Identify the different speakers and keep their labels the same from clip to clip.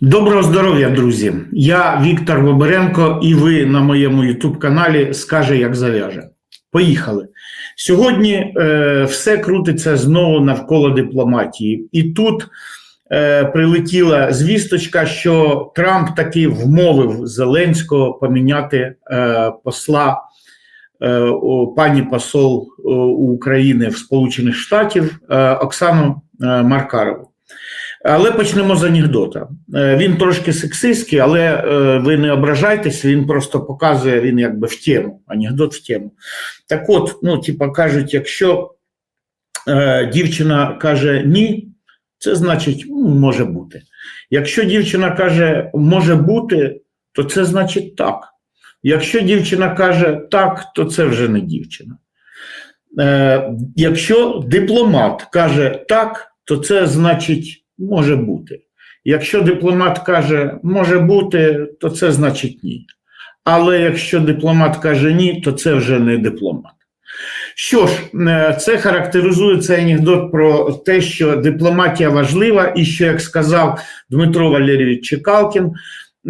Speaker 1: Доброго здоров'я, друзі! Я Віктор Боберенко, і ви на моєму Ютуб-каналі Скаже, як зав'яже. Поїхали. Сьогодні е, все крутиться знову навколо дипломатії. І тут е, прилетіла звісточка, що Трамп таки вмовив Зеленського поміняти е, посла е, о, пані посол е, України в Сполучених Штатів е, Оксану е, Маркарову. Але почнемо з анекдота. Е, Він трошки сексистський, але е, ви не ображайтесь, він просто показує він якби в тему. Анекдот в тему. Так от, ну, типа кажуть, якщо е, дівчина каже ні, це значить може бути. Якщо дівчина каже може бути, то це значить так. Якщо дівчина каже так, то це вже не дівчина. Е, якщо дипломат каже так, то це значить може бути. Якщо дипломат каже може бути, то це значить ні. Але якщо дипломат каже ні, то це вже не дипломат. Що ж, е, це характеризує цей анекдот про те, що дипломатія важлива, і що, як сказав Дмитро Валерійович Чекалкін,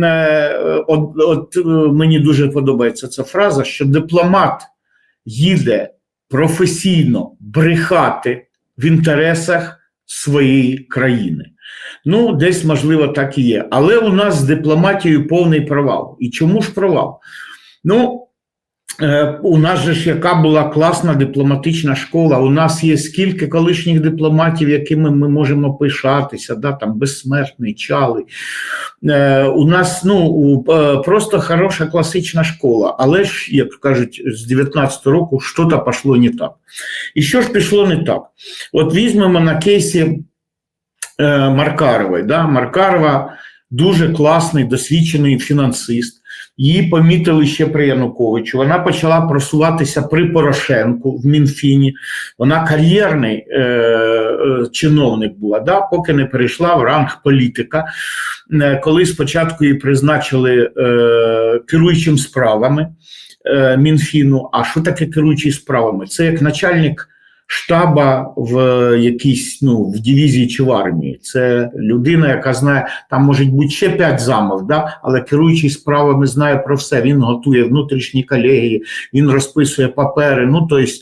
Speaker 1: е, от, от е, мені дуже подобається ця фраза, що дипломат їде професійно брехати в інтересах своєї країни. Ну, десь, можливо, так і є. Але у нас з дипломатією повний провал. І чому ж провал? Ну, у нас же ж яка була класна дипломатична школа. У нас є скільки колишніх дипломатів, якими ми можемо пишатися, да, там безсмертний чали. Е, у нас ну, е, просто хороша класична школа. Але ж, як кажуть, з 19 року щось пішло не так. І що ж пішло не так? От візьмемо на кейсі е, Маркарової. Да? Маркарова дуже класний, досвідчений фінансист. Її помітили ще при Януковичу. Вона почала просуватися при Порошенку в Мінфіні. Вона кар'єрний е, е, чиновник була, да? поки не перейшла в ранг політика. Е, коли спочатку її призначили е, керуючим справами е, Мінфіну. А що таке керуючий справами? Це як начальник штаба в якійсь ну в дивізії чи в армії. Це людина, яка знає, там може бути ще п'ять замов, да? але керуючий справами знає про все. Він готує внутрішні колегії, він розписує папери. Ну тобто,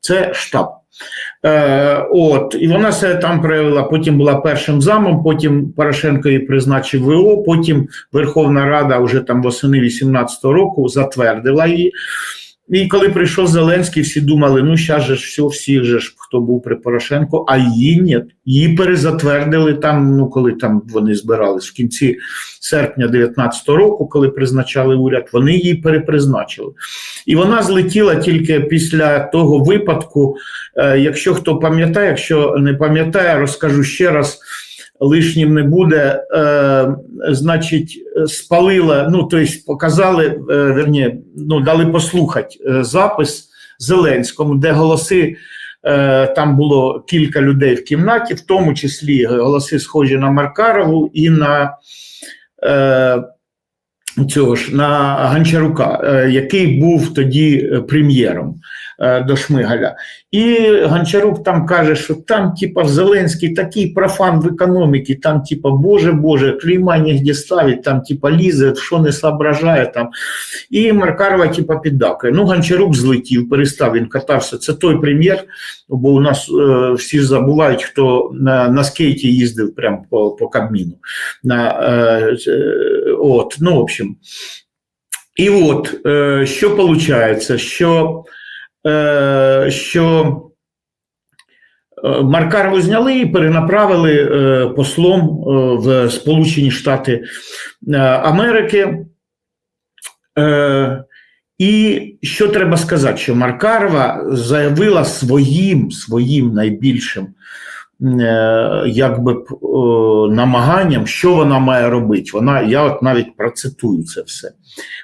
Speaker 1: це штаб. Е, от, і вона себе там проявила. Потім була першим замом, потім Порошенко її призначив ВО, потім Верховна Рада вже там восени 18-го року затвердила її. І коли прийшов Зеленський, всі думали, ну зараз же ж все, всі же ж, хто був при Порошенко, а її ні. Її перезатвердили там, ну коли там вони збирались в кінці серпня 19-го року, коли призначали уряд, вони її перепризначили. І вона злетіла тільки після того випадку. Е, якщо хто пам'ятає, якщо не пам'ятає, розкажу ще раз. Лишнім не буде, е, значить, спалила, ну, тобто показали, е, верні, ну, дали послухати е, запис Зеленському, де голоси, е, там було кілька людей в кімнаті, в тому числі голоси схожі на Маркарову і на е, цього ж, на Гончарука, е, який був тоді е, прем'єром е, до Шмигаля. І Гончарук там каже, що там, типа, Зеленський такий профан в економіці, там, типа, Боже, Боже, клейма нігде ставить, там, типа, лізе, що не соображає там. І Маркарова, типа, піддакує. Ну, Гончарук злетів, перестав, він катався. Це той прем'єр, бо у нас е, всі забувають, хто на, на скейті їздив прямо по, по Кабміну. На, е, от, ну, в общем. І от, е, що виходить, що е, що е, Маркарову зняли і перенаправили послом в Сполучені Штати Америки. І що треба сказати, що Маркарова заявила своїм своїм найбільшим якби намаганням, що вона має робити. Вона, я от навіть процитую це все.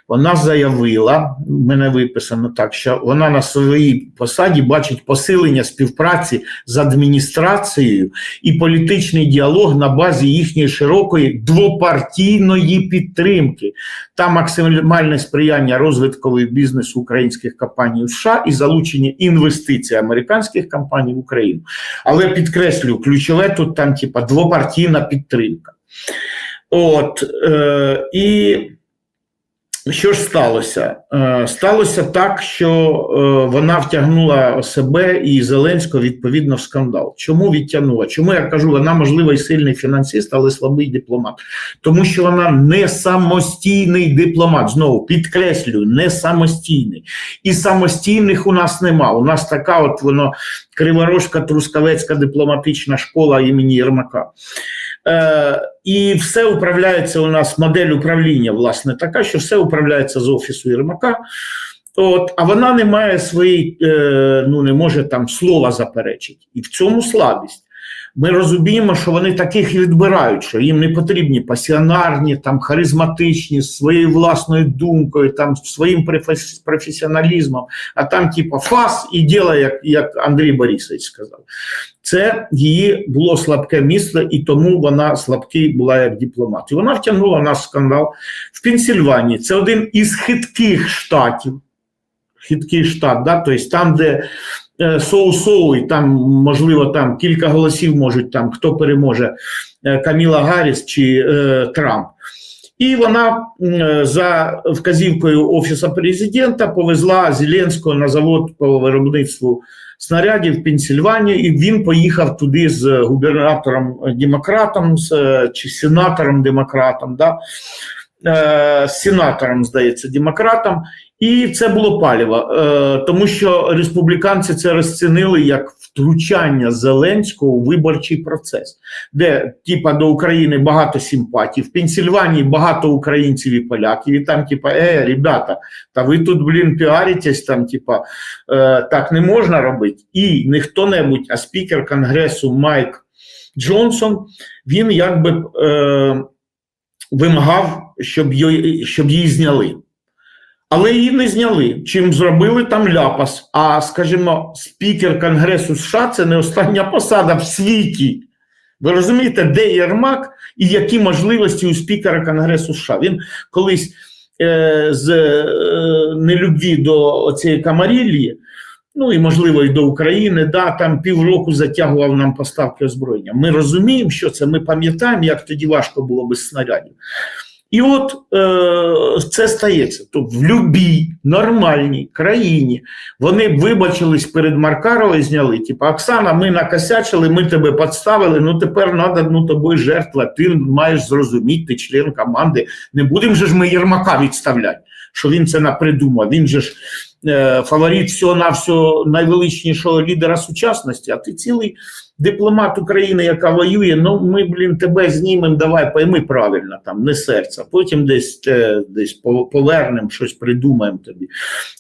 Speaker 1: Вона заявила, в мене виписано так, що вона на своїй посаді бачить посилення співпраці з адміністрацією і політичний діалог на базі їхньої широкої двопартійної підтримки та максимальне сприяння розвиткової бізнесу українських компаній у США і залучення інвестицій американських компаній в Україну. Але підкреслюю, ключове тут там, типа, двопартійна підтримка. От, е, і що ж сталося? Е, сталося так, що е, вона втягнула себе і Зеленського відповідно в скандал. Чому відтягнула? Чому я кажу, вона можливо і сильний фінансист, але слабий дипломат, тому що вона не самостійний дипломат. Знову підкреслюю, не самостійний. І самостійних у нас нема. У нас така, от воно криворожка трускавецька дипломатична школа імені Єрмака. Е, і все управляється у нас модель управління, власне, така, що все управляється з офісу Єрмака. От, а вона не має своєї, е, ну не може там слова заперечити. І в цьому слабість. Ми розуміємо, що вони таких і відбирають, що їм не потрібні пасіонарні, там харизматичні, з своєю власною думкою, там своїм професіоналізмом, а там, типу, фас і діло, як, як Андрій Борисович сказав. Це її було слабке місце, і тому вона слабкий була як дипломат. І вона втягнула нас в скандал в Пенсільванії. Це один із хитких штатів. Хиткий штат, да? тобто там, де соу-соу, і там, можливо, там кілька голосів можуть, там, хто переможе, е, Каміла Гарріс чи е, Трамп. І вона за вказівкою Офісу президента повезла Зеленського на завод по виробництву снарядів в Пенсільванію, і він поїхав туди з губернатором е, демократом з, е, чи сенатором демократом, да? Е, сенатором, здається, демократом. І це було паліво, е, тому що республіканці це розцінили як втручання Зеленського у виборчий процес, де типа до України багато симпатій. В Пенсільванії багато українців і поляків. І там, типа, е, ребята, та ви тут, блін, піаритесь, там, типа, е, так не можна робити. І не хто-небудь, а спікер Конгресу Майк Джонсон, він якби е, вимагав, щоб її, щоб її зняли. Але її не зняли. Чим зробили там ляпас. А скажімо, спікер Конгресу США це не остання посада в світі. Ви розумієте, де Єрмак і які можливості у спікера Конгресу США? Він колись е, з е, нелюбві до цієї Камарілії, ну і можливо і до України, да, там півроку затягував нам поставки озброєння. Ми розуміємо, що це. Ми пам'ятаємо, як тоді важко було без снарядів. І от е, це стається. Тобто в будь-якій нормальній країні вони б вибачились перед Маркаровою, зняли. Типу, Оксана, ми накосячили, ми тебе підставили, ну тепер треба ну, тобою жертва, ти маєш зрозуміти, ти член команди. Не будемо ж ми Єрмака відставляти, що він це напридумав. Він же ж е, фаворит всього на всього найвеличнішого лідера сучасності, а ти цілий дипломат України, яка воює, ну ми, блін, тебе знімемо, давай пойми правильно, там, не серця. Потім десь е, десь повернемо, щось придумаємо тобі.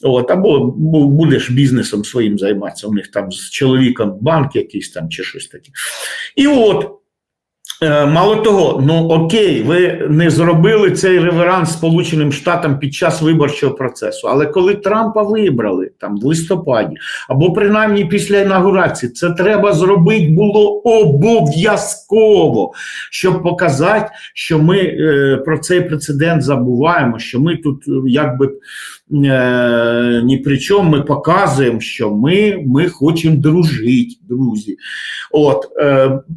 Speaker 1: От, або будеш бізнесом своїм займатися. У них там з чоловіком банк якийсь там чи щось таке. І от. Е, Мало того, ну окей, ви не зробили цей реверанс Сполученим Штатам під час виборчого процесу. Але коли Трампа вибрали там в листопаді, або принаймні після інаугурації, це треба зробити було обов'язково, щоб показати, що ми е, про цей прецедент забуваємо, що ми тут е, якби е, ні при чому ми показуємо, що ми, ми хочемо дружити, друзі. От е,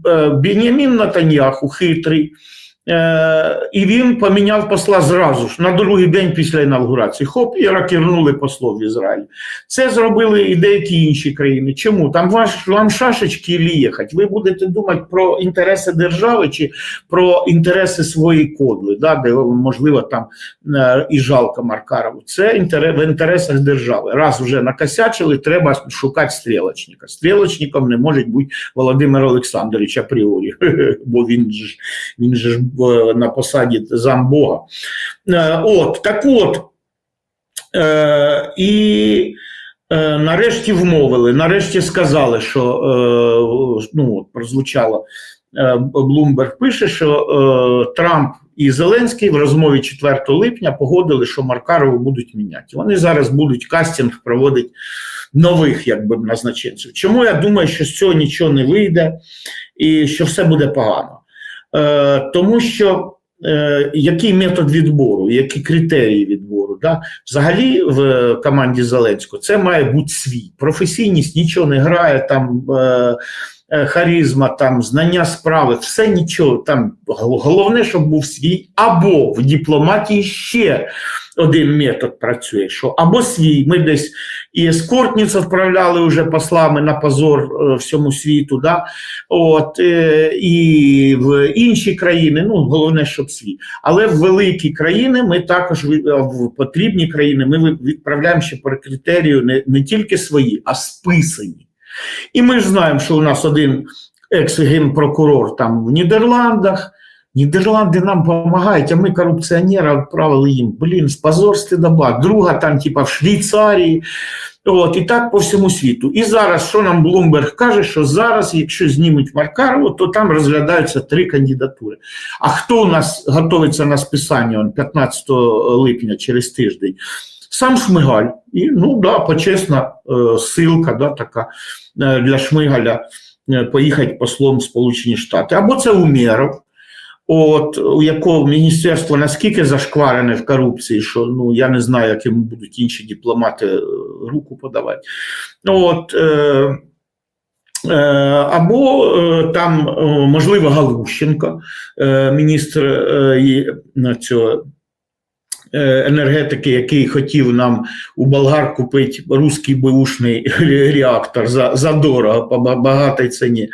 Speaker 1: е, Бенямін Натаньяху хитрий. Е, і він поміняв посла зразу ж на другий день після інавгурації. Хоп, і ракернули послов в Ізраїль. Це зробили і деякі інші країни. Чому? Там ваш, вам шашечки їхати. Ви будете думати про інтереси держави чи про інтереси своєї кодли, да, де можливо там е, і жалко Маркарову. Це інтерес, в інтересах держави. Раз вже накосячили, треба шукати стрілочника. Стрілочником не може бути Володимир Олександрович апріорі, бо він ж він же ж на посаді замбога. Е, От, так от. Е, і е, нарешті вмовили, нарешті сказали, що ну, прозвучало. Блумберг пише, що е, Трамп і Зеленський в розмові 4 липня погодили, що Маркарову будуть міняти. Вони зараз будуть кастинг проводити нових якби назначенців. Чому я думаю, що з цього нічого не вийде і що все буде погано? Е, тому що е, який метод відбору, які критерії відбору? Да? Взагалі в команді Зеленського це має бути свій. Професійність нічого не грає там. Е, харизма, там знання справи, все нічого. Там головне, щоб був свій, або в дипломатії ще один метод працює, що або свій. Ми десь і ескортниць відправляли вже послами на позор е, всьому світу, да? От, е, і в інші країни, ну головне, щоб свій. Але в великі країни ми також в потрібні країни ми відправляємо ще по критерію не, не тільки свої, а списані. І ми ж знаємо, що у нас один екс-генпрокурор там в Нідерландах. Нідерланди нам допомагають, а ми корупціонера відправили їм. Блін, з позор стидоба. Друга там, типа, в Швейцарії. От, і так по всьому світу. І зараз, що нам Блумберг каже, що зараз, якщо знімуть Маркарову, то там розглядаються три кандидатури. А хто у нас готується на списання он, 15 липня через тиждень? Сам Шмигаль. І, ну да, почесна е, силка да, така е, для Шмигаля е, поїхати послом в Сполучені Штати. Або це Умєров, от, у якого міністерство наскільки зашкварене в корупції, що ну, я не знаю, як йому будуть інші дипломати е, руку подавати. От, е, Е, Або е, там, можливо, Галущенко, е, міністр е, цього, енергетики, який хотів нам у болгар купити руський беушний реактор за, за дорого по ба- багатій ціні.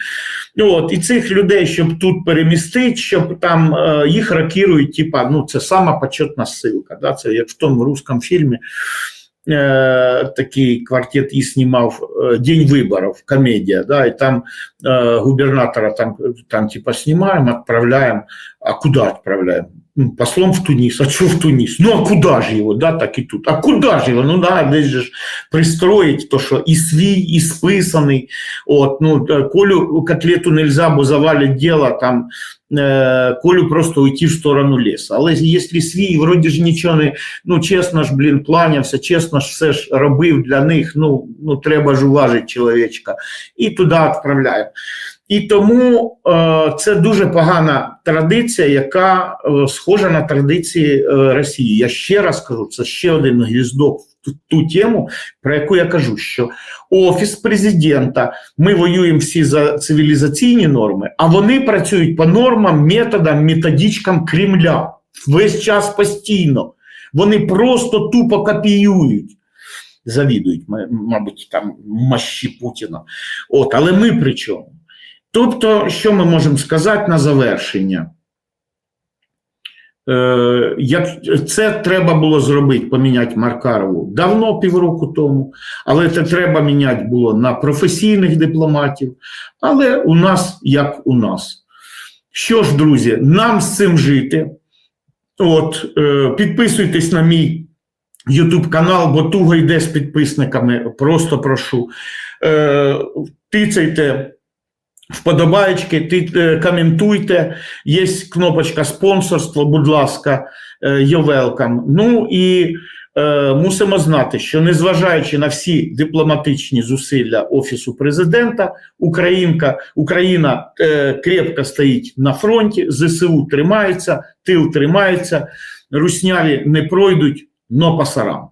Speaker 1: От, і цих людей, щоб тут перемістити, щоб там е, їх ракірують, типа, ну це сама почетна ссылка. Да? Це як в тому русскому фільмі. Е, такий квартет і знімав е, День виборів, комедія, да, і там е, губернатора там, там типа знімаємо, відправляємо. А куди відправляємо? Ну, послом в Туніс. А що в Туніс? Ну а куди ж його? Да, так і тут. А куди ж його? Ну да, десь же ж пристроїть, то що і свій, і списаний. От, ну, е, Колю котлету нельзя, бо завалить діло, там е, Колю просто уйти в сторону лісу. Але якщо свій, вроді ж нічого не, ну чесно ж, блін, планявся, чесно ж все ж робив для них, ну, ну треба ж уважити чоловічка. І туди відправляємо. І тому е, це дуже погана традиція, яка е, схожа на традиції е, Росії. Я ще раз кажу, це ще один гвіздок в ту, ту тему, про яку я кажу, що офіс президента, ми воюємо всі за цивілізаційні норми, а вони працюють по нормам, методам, методичкам Кремля весь час постійно. Вони просто тупо копіюють. Завідують, мабуть, там мощі Путіна. От, але ми при чому? Тобто, що ми можемо сказати на завершення? Е, як це треба було зробити, поміняти Маркарову давно, півроку тому, але це треба міняти було на професійних дипломатів. Але у нас як у нас. Що ж, друзі, нам з цим жити. От, е, підписуйтесь на мій YouTube канал, бо туго йде з підписниками. Просто прошу. Е, тицяйте вподобаєчки, е, коментуйте. Є кнопочка спонсорство, будь ласка, е, you're welcome. Ну і е, мусимо знати, що незважаючи на всі дипломатичні зусилля Офісу президента, Українка, Україна е, крепко стоїть на фронті, ЗСУ тримається, тил тримається, русняві не пройдуть, но пасарам.